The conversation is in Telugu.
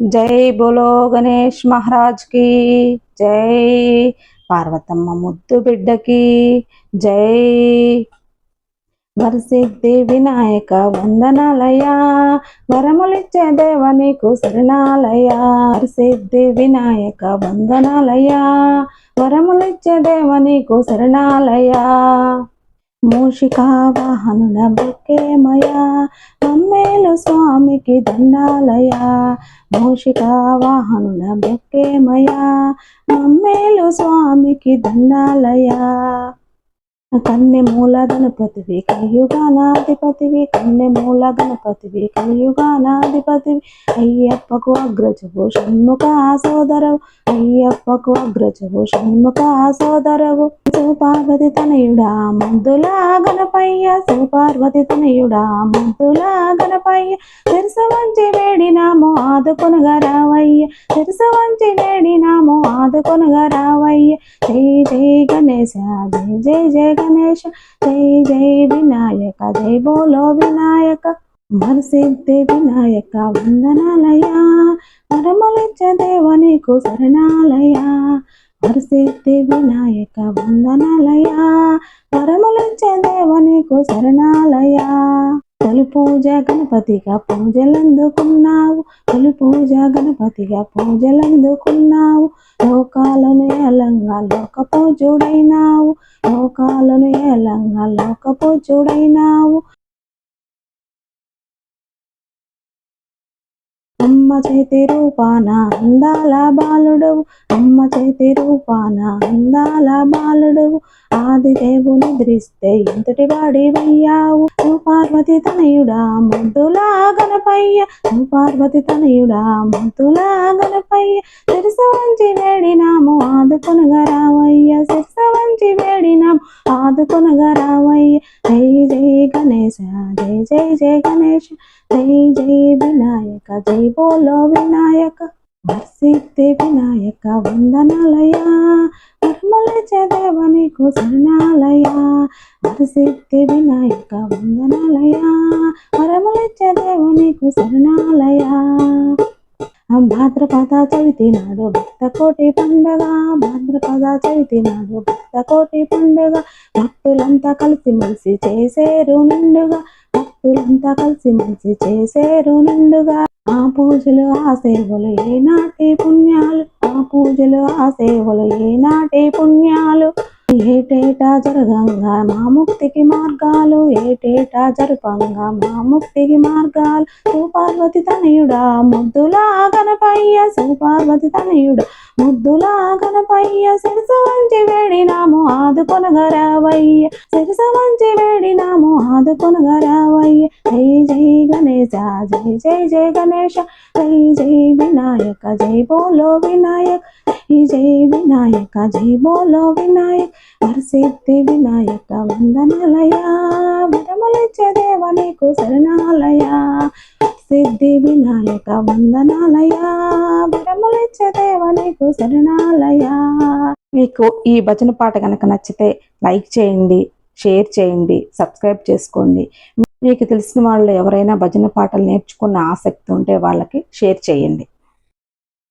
జై బోలో గణేష్ మహారాజ్కి జై పార్వతమ్మ ముద్దు బిడ్డకి జై వరసిద్ధి వినాయక వందనాలయ వరములిచ్చే దేవ నీకు శరణాలయ వరసిద్ధి వినాయక వందనాలయ వరములిచ్చే దేవ నీకు శరణాలయ మూషికా వాహనుల బొక్కేమయా మేలు స్వామికి దండాలయా మూషికా వాహనుల బొక్కేమయ మమ్మేలు స్వామికి దండాలయా కన్నె మూల గణపతివి కలియుగానాధిపతివి కన్నె మూల గణపతివి కలియుగానాధిపతివి అయ్యప్పకు అగ్రజవు షణ్ముఖ సోదరవు అయ్యప్పకు అగ్రజవు షణ్ముఖ సోదరవు. సుపార్వతి తనయుడా మందులా గణపయ్య సుపార్వతి తనయుడా మందులా గణపయ్య తెరస వంచి వేడినాము ఆదుకొనగా రావయ్య. తెరస వంచి వేడినాము ఆదుకొనగా రావయ్య. జై జై గణేశ జై జై జై గణేశ జై జై వినాయక జై బోలో వినాయక. మరసిద్ధి వినాయక వందనాలయ వరమలిచ్చ దేవనికు శరణాలయ వరసిద్ధి వినాయక వందనాలయ వరములిచ్చ దేవనికు శరణాలయా తొలి పూజ గణపతిగా పూజలందుకున్నావు తొలి పూజ గణపతిగా పూజలందుకున్నావు లోకాలను ఏలంగా లోక పూజుడైనావు లోకాలను ఏలంగా లోక పూజుడైనావు అమ్మ చేతి రూపాన అందాల బాలుడు అమ్మ చేతి రూపాన అందాల బాలుడు ఆది దేవుని నిద్రిస్తే ఇంతటి వాడి వయ్యావు నువ్వు పార్వతి తనయుడా ముద్దులా గణపయ్య. నువ్వు పార్వతి తనయుడా ముద్దులా గణపయ్య. సిరస వంచి వేడినాము ఆదుకొనగా రావయ్య. సిరస వంచి వేడినాము ఆదుకొనగా రావయ్య. జై జై గణేశ జై జై జై గణేశ. జై జై వినాయక జై బోలో వినాయక. వర్షిద్ది వినాయక వందనాలయా వర్మలచ దేవ నీకు శరణాలయ? వర్షిద్ది వినాయక వందనాలయ? వరములచ దేవ శరణాలయ? భాద్రపద చవితి నాడు భక్త కోటి పండగ భాద్రపద చవితి నాడు భక్త కోటి పండగ. భక్తులంతా కలిసి మలిసి చేసేరు నిండుగా భక్తులంతా కలిసి మలిసి చేసేరు నిండుగా. ఆ పూజలు ఆ సేవలు ఏనాటి పుణ్యాలు పూజలు ఆ సేవలు ఏనాటే పుణ్యాలు. ఏటేటా జరగంగా మా ముక్తికి మార్గాలు ఏటేటా జరపంగా మా ముక్తికి మార్గాలు. సుపార్వతి తనయుడా ముద్దులా గణపయ్య సుపార్వతి తనయుడా ముద్దులా గణపయ్య. సిరస వంచి వేడినాము ఆదుకొనగరావయ్య. సిరస వంచి వేడినాము ఆదుకొనగరావయ్య. జై గణేశ జై జై జై గణేశ జై జై వినాయక జై బోలో వినాయక్ జై జై వినాయక జై బోలో వినాయక్ వరసిద్ధి వినాయక వందనాలయ విరమలిచ్చ దేవ నీకు శరణాలయ సిద్ధి వినాయక వందనాలయ విరమలిచ్చ దేవ నీకు శరణాలయ. మీకు ఈ భజన పాట కనుక నచ్చితే లైక్ చేయండి షేర్ చేయండి సబ్స్క్రైబ్ చేసుకోండి. మీకు తెలిసిన వాళ్ళు ఎవరైనా భజన పాటలు నేర్చుకున్న ఆసక్తి ఉంటే వాళ్ళకి షేర్ చేయండి.